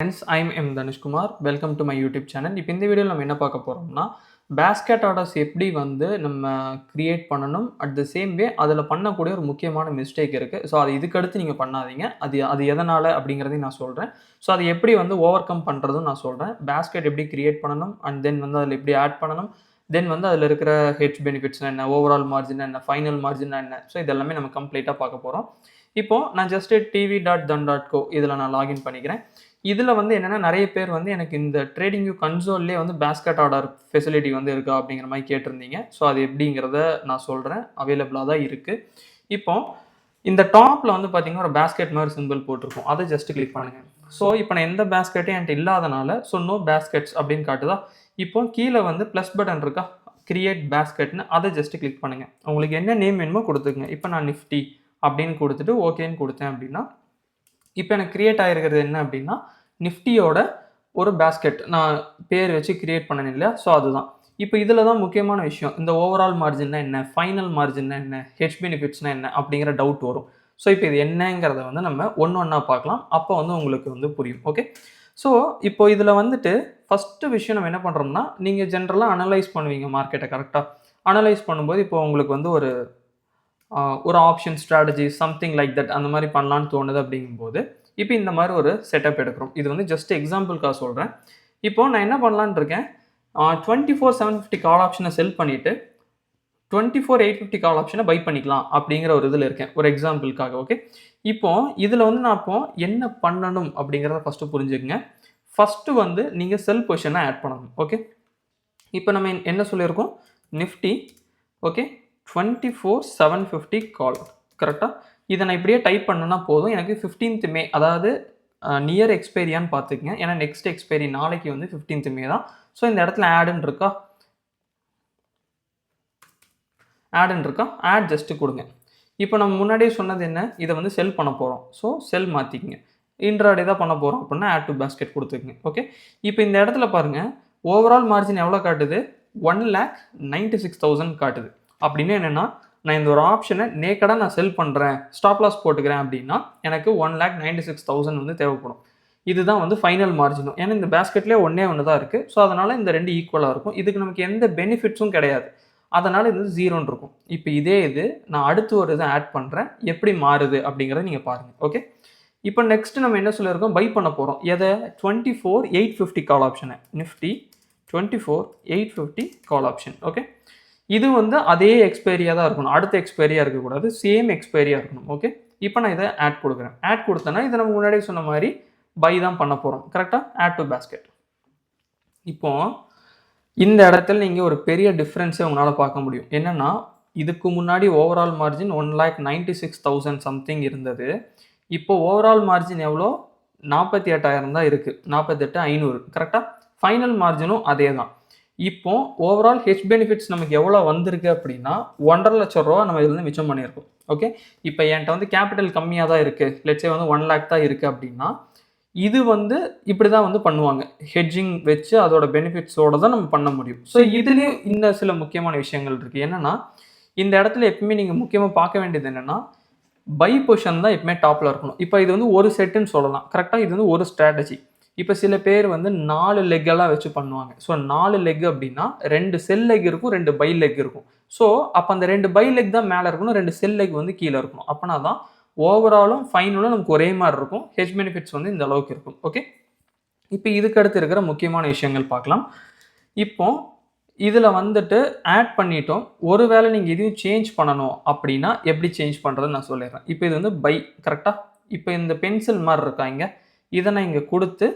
Friends I'm M Dhanushkumar welcome to my YouTube channel இப்போ இந்த வீடியோவில் நம்ம என்ன பார்க்க போகிறோம்னா பேஸ்கெட் ஆர்டர்ஸ் எப்படி வந்து நம்ம க்ரியேட் பண்ணணும் அட் த சேம் வே அதில் பண்ணக்கூடிய ஒரு முக்கியமான மிஸ்டேக் இருக்குது ஸோ அது இதுக்கடுத்து நீங்கள் பண்ணாதீங்க. அது அது எதனால் அப்படிங்கிறதையும் நான் சொல்கிறேன் ஸோ அது எப்படி வந்து ஓவர் கம் பண்ணுறதும் நான் சொல்கிறேன் பேஸ்கெட் எப்படி க்ரியேட் பண்ணணும் அண்ட் தென் வந்து அதில் எப்படி ஆட் பண்ணணும். தென் வந்து அதில் இருக்கிற ஹெச் பெனிஃபிட்ஸ்னால் என்ன ஓவரால் மார்ஜின் என்ன ஃபைனல் மார்ஜின் என்ன. ஸோ இதெல்லாமே நம்ம கம்ப்ளீட்டாக பார்க்க போகிறோம் இப்போது நான் just TV dot Dhan dot co இதில் நான் லாகின் பண்ணிக்கிறேன். இதில் வந்து என்னென்னா நிறைய பேர் வந்து எனக்கு இந்த ட்ரேடிங் யூ கன்சோல்லே வந்து பேஸ்கெட் ஆர்டர் ஃபெசிலிட்டி வந்து இருக்கா அப்படிங்கிற மாதிரி கேட்டிருந்தீங்க. ஸோ அது எப்படிங்கிறத நான் சொல்கிறேன் அவைலபிளாக தான் இருக்குது இப்போ இந்த டாப்பில் வந்து பார்த்தீங்கன்னா ஒரு பேஸ்கெட் மாதிரி சிம்பிள் போட்டிருக்கும். அதை ஜஸ்ட் கிளிக் பண்ணுங்கள் ஸோ இப்போ நான் எந்த பேஸ்கெட்டும் என்கிட்ட இல்லாதனால ஸோ நோ பேஸ்கெட்ஸ் அப்படின்னு காட்டுதா? இப்போ கீழே வந்து ப்ளஸ் பட்டன் இருக்கா? கிரியேட் பேஸ்கெட்னு அதை ஜஸ்ட் கிளிக் பண்ணுங்கள் உங்களுக்கு என்ன நேம் வேணுமோ கொடுத்துக்குங்க. இப்போ நான் நிஃப்டி அப்படின்னு கொடுத்துட்டு ஓகேன்னு கொடுத்தேன் அப்படின்னா இப்போ எனக்கு கிரியேட் ஆகிருக்கிறது என்ன அப்படின்னா நிஃப்டியோட ஒரு பேஸ்கெட் நான் பேர் வச்சு கிரியேட் பண்ணேன் இல்லையா? ஸோ அதுதான். இப்போ இதில் தான் முக்கியமான விஷயம். இந்த ஓவரால் மார்ஜின்னா என்ன? ஃபைனல் மார்ஜின்னா என்ன? ஹெச் பெனிஃபிட்ஸ்னா என்ன? அப்படிங்கிற டவுட் வரும். ஸோ இப்போ இது என்னங்கிறத வந்து நம்ம ஒன்று ஒன்றா பார்க்கலாம். அப்போ வந்து உங்களுக்கு வந்து புரியும். ஓகே ஸோ இப்போ இதில் வந்துட்டு ஃபஸ்ட்டு விஷயம் நம்ம என்ன பண்ணுறோம்னா நீங்கள் ஜென்ரலாக அனலைஸ் பண்ணுவீங்க மார்க்கெட்டை கரெக்டாக அனலைஸ் பண்ணும்போது இப்போ உங்களுக்கு வந்து ஒரு ஒரு option strategy something like that அந்த மாதிரி பண்ணலான்னு தோணுது அப்படிங்கும்போது இப்போ இந்த மாதிரி ஒரு செட்டப் எடுக்கிறோம். இது வந்து ஜஸ்ட் எக்ஸாம்பிள்காக சொல்கிறேன் இப்போ நான் என்ன பண்ணலான்னு இருக்கேன்? Twenty four seven fifty call ஆப்ஷனை செல் பண்ணிவிட்டு twenty four eight fifty call ஆப்ஷனை பை பண்ணிக்கலாம் அப்படிங்கிற ஒரு இதில் இருக்கேன். ஒரு எக்ஸாம்பிளுக்காக ஓகே இப்போ இதில் வந்து நான் இப்போ என்ன பண்ணணும் அப்படிங்கிறத ஃபஸ்ட்டு புரிஞ்சுக்கங்க. ஃபஸ்ட்டு வந்து நீங்கள் செல் பொசிஷனை ஆட் பண்ணணும் ஓகே இப்போ நம்ம என்ன சொல்லியிருக்கோம்? Nifty okay twenty four seven fifty call கரெக்டாக இதை நான் இப்படியே டைப் பண்ணனா போதும். எனக்கு ஃபிஃப்டீன்த் மே அதாவது நியர் எக்ஸ்பைரியான்னு பார்த்துக்கங்க. ஏன்னா நெக்ஸ்ட் எக்ஸ்பைரி நாளைக்கு வந்து ஃபிஃப்டீன்த் மே தான். ஸோ இந்த இடத்துல ஆடுன்னு இருக்கா? ஆடுன்னு இருக்கா? ஆட் ஜஸ்ட்டு கொடுங்க. இப்போ நம்ம முன்னாடியே சொன்னது என்ன? இதை வந்து செல் பண்ண போகிறோம் ஸோ செல் மாற்றிக்கிங்க இன்ட்ராடே தான் பண்ண போகிறோம் அப்படின்னா ஆட் டு பேஸ்கெட் கொடுத்துக்குங்க. ஓகே இப்போ இந்த இடத்துல பாருங்கள் ஓவரால் மார்ஜின் எவ்வளோ காட்டுது? One lakh ninety six thousand காட்டுது. அப்படின்னு என்னென்னா நான் இந்த ஒரு ஆப்ஷனை நேக்கடாக நான் செல் பண்ணுறேன் ஸ்டாப் லாஸ் போட்டுக்கிறேன் அப்படின்னா எனக்கு one lakh ninety six thousand வந்து தேவைப்படும். இதுதான் வந்து ஃபைனல் மார்ஜினும் ஏன்னா இந்த பேஸ்கெட்லேயே ஒன்றே ஒன்று தான் இருக்குது ஸோ அதனால் இந்த ரெண்டு ஈக்குவலாக இருக்கும். இதுக்கு நமக்கு எந்த பெனிஃபிட்ஸும் கிடையாது. அதனால் இது ஜீரோன்னு இருக்கும். இப்போ இதே இது நான் அடுத்து ஒரு இதை ஆட் பண்ணுறேன் எப்படி மாறுது அப்படிங்கிறத நீங்கள் பாருங்கள் ஓகே இப்போ நெக்ஸ்ட் நம்ம என்ன சொல்லியிருக்கோம்? பை பண்ண போகிறோம் எதை? Twenty four eight fifty call ஆப்ஷனை Nifty twenty four eight fifty call option okay இது வந்து அதே எக்ஸ்பைரியாக தான் இருக்கணும். அடுத்த எக்ஸ்பைரியாக இருக்கக்கூடாது. சேம் எக்ஸ்பைரியாக இருக்கணும். ஓகே இப்போ நான் இதை ஆட் கொடுக்குறேன். ஆட் கொடுத்தேன்னா இதை நம்ம முன்னாடியே சொன்ன மாதிரி பை தான் பண்ண போகிறோம் கரெக்டாக ஆட் டு பேஸ்கெட் இப்போ இந்த இடத்துல நீங்கள் ஒரு பெரிய டிஃப்ரென்ஸே உங்களால் பார்க்க முடியும். என்னென்னா இதுக்கு முன்னாடி overall margin one lakh ninety six thousand something இருந்தது. இப்போ ஓவரால் மார்ஜின் எவ்வளோ? நாற்பத்தி எட்டாயிரம் தான் இருக்குது நாற்பத்தெட்டு ஐநூறு. கரெக்டாக ஃபைனல் மார்ஜினும் அதே தான். இப்போ ஓவரால் ஹெச் பெனிஃபிட்ஸ் நமக்கு எவ்வளோ வந்திருக்கு அப்படின்னா ஒன்றரை லட்சம் ரூபா நம்ம இதுலேருந்து மிச்சம் பண்ணியிருக்கோம். ஓகே இப்போ என்கிட்ட வந்து கேபிட்டல் கம்மியாக தான் இருக்குது லட்சம் வந்து ஒன் லேக் தான் இருக்குது அப்படின்னா இது வந்து இப்படி தான் வந்து பண்ணுவாங்க. ஹெட்ஜிங் வச்சு அதோட பெனிஃபிட்ஸோட தான் நம்ம பண்ண முடியும். ஸோ இதுலேயும் இந்த சில முக்கியமான விஷயங்கள் இருக்குது என்னென்னா இந்த இடத்துல எப்பவுமே நீங்கள் முக்கியமாக பார்க்க வேண்டியது என்னென்னா பை பொசிஷன் தான் எப்பவுமே டாப்பில் இருக்கணும். இப்போ இது வந்து ஒரு செட்டுன்னு சொல்லலாம். கரெக்டாக இது வந்து ஒரு ஸ்ட்ராட்டஜி இப்போ சில பேர் வந்து நாலு லெக்கெல்லாம் வச்சு பண்ணுவாங்க. ஸோ நாலு லெக் அப்படின்னா ரெண்டு செல் லெக் இருக்கும் ரெண்டு பை லெக் இருக்கும். ஸோ அப்போ அந்த ரெண்டு பை லெக் தான் மேலே இருக்கணும் ரெண்டு செல் லெக் வந்து கீழே இருக்கணும். அப்போனா தான் ஓவராலும் ஃபைனலும் நமக்கு ஒரே மாதிரி இருக்கும். ஹெச் பெனிஃபிட்ஸ் வந்து இந்த அளவுக்கு இருக்கும். ஓகே இப்போ இதுக்கு அடுத்து இருக்கிற முக்கியமான விஷயங்கள் பார்க்கலாம். இப்போ இதில் வந்துட்டு ஆட் பண்ணிட்டோம். ஒருவேளை நீங்கள் இதையும் சேஞ்ச் பண்ணணும் அப்படின்னா எப்படி சேஞ்ச் பண்ணுறதுன்னு நான் சொல்லிடுறேன். இப்போ இது வந்து பை கரெக்டாக இப்போ இந்த பென்சில் மாதிரி இருக்காங்க இதை நான் இங்கே கொடுத்து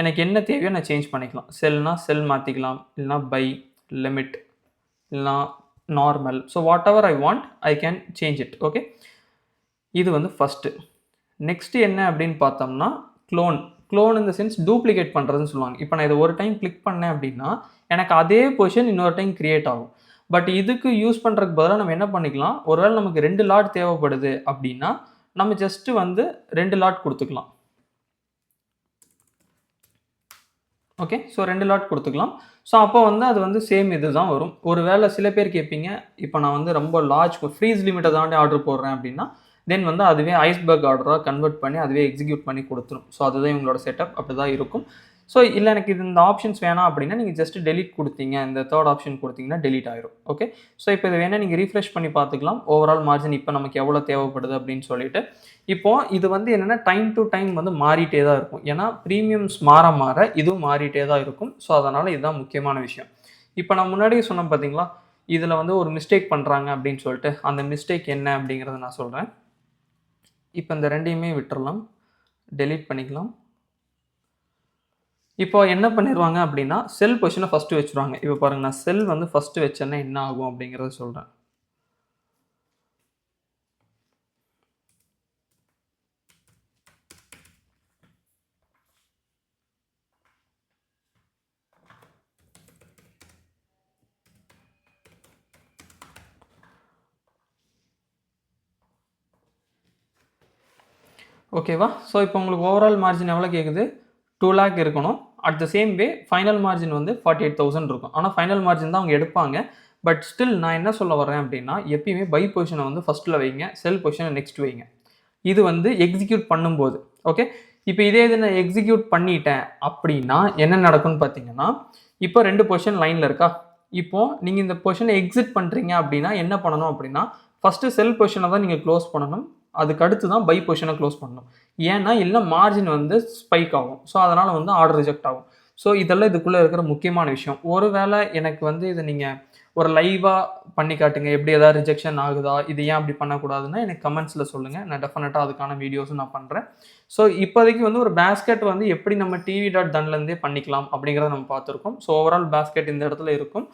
எனக்கு என்ன தேவையோ நான் சேஞ்ச் பண்ணிக்கலாம். செல்னா செல் மாற்றிக்கலாம் இல்லைனா பை லிமிட் இல்லைனா normal so whatever I want I can change it okay இது வந்து ஃபஸ்ட்டு நெக்ஸ்ட்டு என்ன அப்படின்னு பார்த்தோம்னா க்ளோன் க்ளோன் இந்த சென்ஸ் டூப்ளிகேட் பண்ணுறதுன்னு சொல்லுவாங்க. இப்போ நான் இதை ஒரு டைம் கிளிக் பண்ணேன் அப்படின்னா எனக்கு அதே பொசிஷன் இன்னொரு டைம் க்ரியேட் ஆகும். பட் இதுக்கு யூஸ் பண்ணுறதுக்கு பதிலாக நம்ம என்ன பண்ணிக்கலாம்? ஒருவேளை நமக்கு ரெண்டு லாட் தேவைப்படுது அப்படின்னா நம்ம ஜஸ்ட்டு வந்து ரெண்டு லாட் கொடுத்துக்கலாம். ஓகே ஸோ ரெண்டு லாட் கொடுத்துக்கலாம். ஸோ அப்போ வந்து அது வந்து சேம் இது தான் வரும். ஒரு வேளை சில பேர் கேட்பீங்க இப்போ நான் வந்து ரொம்ப லார்ஜ் ஃப்ரீஸ் லிமிட்டை தாண்டி ஆர்டர் போடுறேன் அப்படின்னா தென் வந்து அதுவே ஐஸ்பர்க் ஆர்டராக கன்வெர்ட் பண்ணி அதுவே எக்ஸிக்யூட் பண்ணி கொடுத்துரும். ஸோ அதுதான் இவங்களோட செட்டப் அப்படி தான் இருக்கும். ஸோ இல்லை எனக்கு இது இந்த ஆப்ஷன்ஸ் வேணாம் அப்படின்னா நீங்கள் ஜஸ்ட் டெலிட் கொடுத்தீங்க. இந்த தேர்ட் ஆப்ஷன் கொடுத்தீங்கன்னா டெலிட் ஆயிரும். ஓகே ஸோ இப்போ இது வேணால் நீங்கள் ரீஃப்ரெஷ் பண்ணி பார்த்துக்கலாம். ஓவரால் மார்ஜின் இப்போ நமக்கு எவ்வளோ தேவைப்படுது அப்படின்னு சொல்லிட்டு. இப்போ இது வந்து என்னென்னா டைம் டு டைம் வந்து மாறிட்டே தான் இருக்கும். ஏன்னா ப்ரீமியம்ஸ் மாற மாற இதுவும் மாறிட்டே தான் இருக்கும். ஸோ அதனால் இதுதான் முக்கியமான விஷயம். இப்போ நான் முன்னாடியே சொன்னேன் பார்த்தீங்களா இதில் வந்து ஒரு மிஸ்டேக் பண்ணுறாங்க அப்படின்னு சொல்லிட்டு. அந்த மிஸ்டேக் என்ன அப்படிங்கிறத நான் சொல்கிறேன் இப்போ இந்த ரெண்டையுமே விட்டுறலாம். டெலீட் பண்ணிக்கலாம். இப்போ என்ன பண்ணிடுவாங்க அப்படின்னா செல் பொசிஷனை ஃபஸ்ட்டு வச்சுருவாங்க. இப்போ பாருங்க நான் செல் வந்து ஃபஸ்ட்டு வச்சேன்னா என்ன ஆகும் அப்படிங்கிறத சொல்கிறேன் ஓகேவா ஸோ இப்போ உங்களுக்கு ஓவரால் மார்ஜின் எவ்வளோ கேட்குது டூ லேக் இருக்கணும். At the same way final margin வந்து ஃபார்ட்டி எயிட் தௌசண்ட் இருக்கும். ஆனால் ஃபைனல் மார்ஜின் தான் அவங்க எடுப்பாங்க. பட் ஸ்டில் நான் என்ன சொல்ல வரேன் அப்படின்னா எப்பயுமே பை பொசிஷனை வந்து ஃபஸ்ட்டில் வைங்க செல் பொசிஷனை நெக்ஸ்ட் வைங்க. இது வந்து எக்ஸிக்யூட் பண்ணும்போது ஓகே இப்போ இதே இது நான் எக்ஸிக்யூட் பண்ணிட்டேன் அப்படின்னா என்ன நடக்கும்னு பார்த்தீங்கன்னா இப்போ ரெண்டு பொசிஷன் லைனில் இருக்கா? இப்போது நீங்கள் இந்த பொசிஷனை எக்ஸிட் பண்ணுறீங்க அப்படின்னா என்ன பண்ணணும் அப்படின்னா ஃபஸ்ட்டு செல் பொசிஷனை தான் நீங்கள் க்ளோஸ் பண்ணணும். அதுக்கு அடுத்து தான் பை பொசிஷனை க்ளோஸ் பண்ணணும். ஏன்னா இல்லை மார்ஜின் வந்து ஸ்பைக் ஆகும். ஸோ அதனால் வந்து ஆர்டர் ரிஜெக்ட் ஆகும். ஸோ இதெல்லாம் இதுக்குள்ளே இருக்கிற முக்கியமான விஷயம். ஒருவேளை எனக்கு வந்து இதை நீங்கள் ஒரு லைவாக பண்ணி காட்டுங்க. எப்படி ஏதாவது ரிஜெக்ஷன் ஆகுதா? இது ஏன் அப்படி பண்ணக்கூடாதுன்னா எனக்கு கமெண்ட்ஸில் சொல்லுங்கள் நான் டெஃபினட்டாக அதுக்கான வீடியோஸும் நான் பண்ணுறேன் ஸோ இப்போதைக்கு வந்து ஒரு பேஸ்கெட் வந்து எப்படி நம்ம டிவி டாட் தன்லேருந்தே பண்ணிக்கலாம் அப்படிங்கிறத நம்ம பார்த்துருக்கோம். ஸோ ஓவரால் பேஸ்கெட் இந்த இடத்துல இருக்கும்.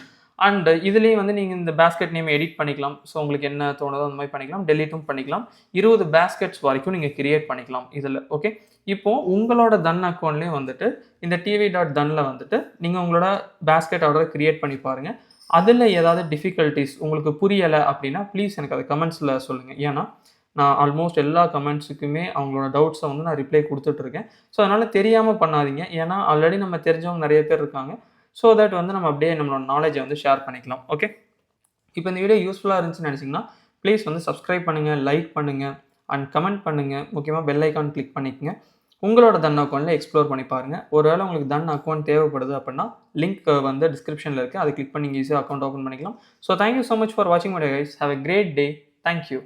அண்ட் இதுலேயும் வந்து நீங்கள் இந்த பேஸ்கெட் நேம் எடிட் பண்ணிக்கலாம். ஸோ உங்களுக்கு என்ன தோணுதோ அந்த மாதிரி பண்ணிக்கலாம். டெலிட்டும் பண்ணிக்கலாம். இருபது பேஸ்கெட்ஸ் வரைக்கும் நீங்கள் கிரியேட் பண்ணிக்கலாம் இதில் ஓகே இப்போது உங்களோட தன் அக்கௌண்ட்லேயும் வந்துட்டு இந்த டிவி டாட் தன்னில் வந்துட்டு நீங்கள் உங்களோட பேஸ்கெட் ஆர்டரை கிரியேட் பண்ணி பாருங்கள் அதில் ஏதாவது டிஃபிகல்ட்டிஸ் உங்களுக்கு புரியலை அப்படின்னா ப்ளீஸ் எனக்கு அதை கமெண்ட்ஸில் சொல்லுங்கள் ஏன்னா நான் ஆல்மோஸ்ட் எல்லா கமெண்ட்ஸுக்குமே அவங்களோட டவுட்ஸை வந்து நான் ரிப்ளை கொடுத்துட்ருக்கேன் ஸோ அதனால் தெரியாமல் பண்ணாதீங்க. ஏன்னா ஆல்ரெடி நம்ம தெரிஞ்சவங்க நிறைய பேர் இருக்காங்க. ஸோ தட் வந்து நம்ம அப்படியே நம்மளோட நாலேஜை வந்து ஷேர் பண்ணிக்கலாம் ஓகே இப்போ இந்த வீடியோ யூஸ்ஃபுல்லாக இருந்துச்சுன்னு நினச்சிங்கன்னா ப்ளீஸ் வந்து சப்ஸ்கிரைப் பண்ணுங்கள் லைக் பண்ணுங்கள் அண்ட் கமெண்ட் பண்ணுங்கள் முக்கியமாக பெல் ஐக்கான் கிளிக் பண்ணிக்கங்க. உங்களோட தன் அக்கௌண்ட்டில் எக்ஸ்ப்ளோர் பண்ணி பாருங்கள் ஒருவேளை உங்களுக்கு தன் அக்கௌண்ட் தேவைப்படுது அப்படின்னா லிங்க் வந்து டிஸ்கிரிப்ஷனில் இருக்குது அதை கிளிக் பண்ணி ஈஸியாக அக்கௌண்ட் ஓப்பன் பண்ணிக்கலாம். So thank you so much for வாட்சிங் my guys have a great day thank you